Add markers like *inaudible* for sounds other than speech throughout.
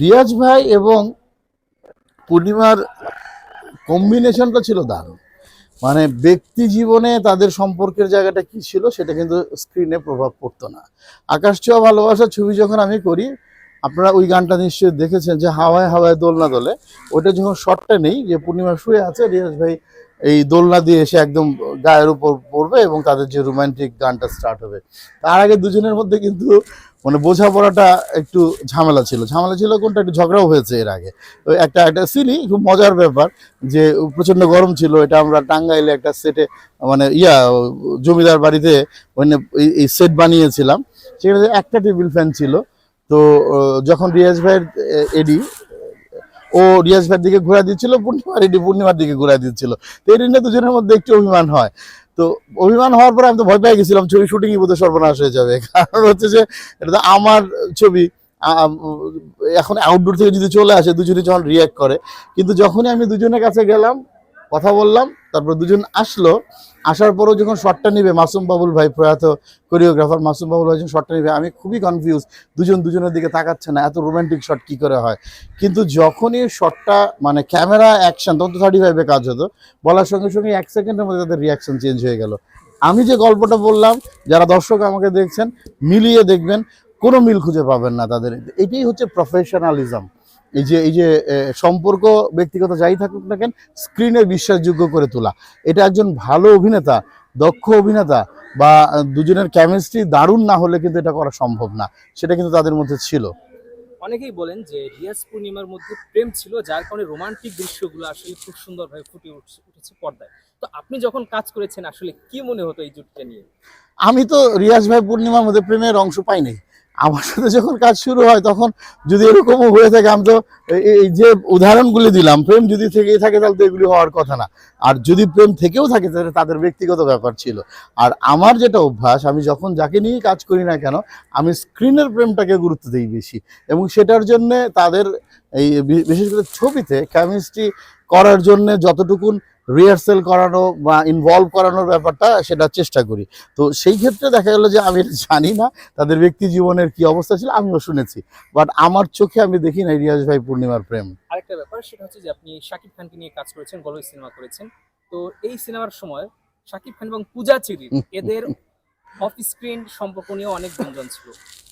রিয়াজ ভাই এবং পূর্ণিমার কম্বিনেশনটা ছিল দারুণ। মানে ব্যক্তি জীবনে তাদের সম্পর্কের জায়গাটা কি ছিল সেটা কিন্তু স্ক্রিনে প্রভাব পড়তো না। আকাশ ছোঁয়া ভালোবাসার ছবি যখন আমি করি, আপনারা ওই গানটা নিশ্চয়ই দেখেছেন যে হাওয়ায় হাওয়ায় দোলনা দোলে। ওটা যখন শটটা নেই যে পূর্ণিমা শুয়ে আছে, রিয়াজ ভাই এই দোলনা দিয়ে এসে একদম গায়ের উপর পড়বে এবং তাদের যে রোমান্টিক গানটা স্টার্ট হবে। তার আগে দুজনের মধ্যে কিন্তু মানে বোঝাপড়াটা একটু ঝামেলা ছিল। ঝামেলা ছিল কোনটা? একটু ঝগড়াও হয়েছে এর আগে। তো একটা একটা সিলি খুব মজার ব্যাপার যে প্রচণ্ড গরম ছিল, এটা আমরা টাঙ্গাইলে একটা সেটে মানে ইয়া, জমিদার বাড়িতে এই- এই সেট বানিয়েছিলাম। সেখানে একটা টেবিল ফ্যান ছিল। তো যখন রিয়াজ ভাইয়ের এডি ও রিয়াজ ভাইয়ের দিকে ঘোরা দিচ্ছিল পূর্ণিমা রেডি পূর্ণিমার দিকে ঘোরা দিচ্ছিল। তো এই নিয়ে দুজনের মধ্যে একটি অভিমান হয়। তো অভিমান হওয়ার পরে আমি তো ভয় পেয়ে গেছিলাম, ছবি শুটিংই বোধহয় সর্বনাশ হয়ে যাবে। *laughs* কারণ হচ্ছে যে, এটা তো আমার ছবি এখন আউটডোর থেকে যদি চলে আসে, দুজনে যখন রিয়াক্ট করে, কিন্তু যখনই আমি দুজনের কাছে গেলাম কথা বললাম, তারপর দুজন আসলো। আসার পরেও যখন শটটা নিবে, মাসুম বাবুল ভাই, প্রয়াত কোরিওগ্রাফার মাসুম বাবুল ভাই যখন শটটা নিবে, আমি খুবই কনফিউজ দুজন দুজনের দিকে তাকাচ্ছে না, এত রোমান্টিক শট কি করে হয়? কিন্তু যখনই শটটা মানে ক্যামেরা অ্যাকশন তখন তো থার্টি ফাইভে কাজ হতো। বলার সঙ্গে সঙ্গে এক সেকেন্ডের মধ্যে তাদের রিয়াকশন চেঞ্জ হয়ে গেল। আমি যে গল্পটা বললাম, যারা দর্শক আমাকে দেখছেন, মিলিয়ে দেখবেন, কোনো মিল খুঁজে পাবেন না তাদের। এটাই হচ্ছে প্রফেশনালিজম এই যে এই যে সম্পর্ক ব্যক্তিগত যাই থাকুক না কেন স্ক্রিনে বিশ্বাসযোগ্য করে তোলা। এটা একজন ভালো অভিনেতা দক্ষ অভিনেতা বা দুজনের কেমিস্ট্রি দারুণ না হলে কিন্তু এটা করা সম্ভব না। সেটা কিন্তু তাদের মধ্যে ছিল। অনেকেই বলেন যে রিয়াজ পূর্ণিমার মধ্যে প্রেম ছিল যার কারণে রোমান্টিক দৃশ্যগুলো আসলে খুব সুন্দরভাবে ফুটে উঠছে উঠেছে পর্দায়। তো আপনি যখন কাজ করেছেন আসলে কি মনে হতো এই জুটিটা নিয়ে? আমি তো রিয়াজ ভাই পূর্ণিমার মধ্যে প্রেমের অংশ পাইনি। আমার সাথে যখন কাজ শুরু হয়, তখন যদি এরকমও হয়ে থাকে, আমি তো এই- যে উদাহরণগুলি দিলাম, প্রেম যদি থেকেই থাকে, তাহলে তো এগুলি হওয়ার কথা না। আর যদি প্রেম থেকেও থাকে, তাহলে তাদের ব্যক্তিগত ব্যাপার ছিল। আর আমার যেটা অভ্যাস, আমি যখন যাকে নিয়ে কাজ করি না কেন, আমি স্ক্রিনের প্রেমটাকে গুরুত্ব দিই বেশি। এবং সেটার জন্যে তাদের এই বিশেষ করে ছবিতে কেমিস্ট্রি করার জন্য যতটুকুন রিহার্সেল করানো বা ইনভলভ করানোর ব্যাপারটা সেটা চেষ্টা করি। তো সেই ক্ষেত্রে দেখা গেল যে আমি *laughs* জানি না তাদের ব্যক্তি জীবনের কি অবস্থা ছিল আমিও শুনেছি। বাট আমার চোখে আমি দেখি না রিয়াজ ভাই পূর্ণিমার প্রেম। আরেকটা ব্যাপার সেটা হচ্ছে যে আপনি শাকিব খানকে নিয়ে কাজ করেছেন গল্প সিনেমা করেছেন। তো এই সিনেমার সময় শাকিব খান এবং পূজা চেরি *laughs* এদের অফ স্ক্রিন সম্পর্ক নিয়ে অনেক গুঞ্জন ছিল।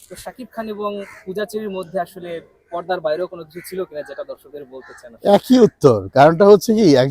তো শাকিব খান এবং পূজা চেরির মধ্যে আসলে পর্দার বাইরেও কোনো কিছু ছিল কিনা যেটা দর্শকদের বলতে চান একই উত্তর। কারণটা হচ্ছে কি একজন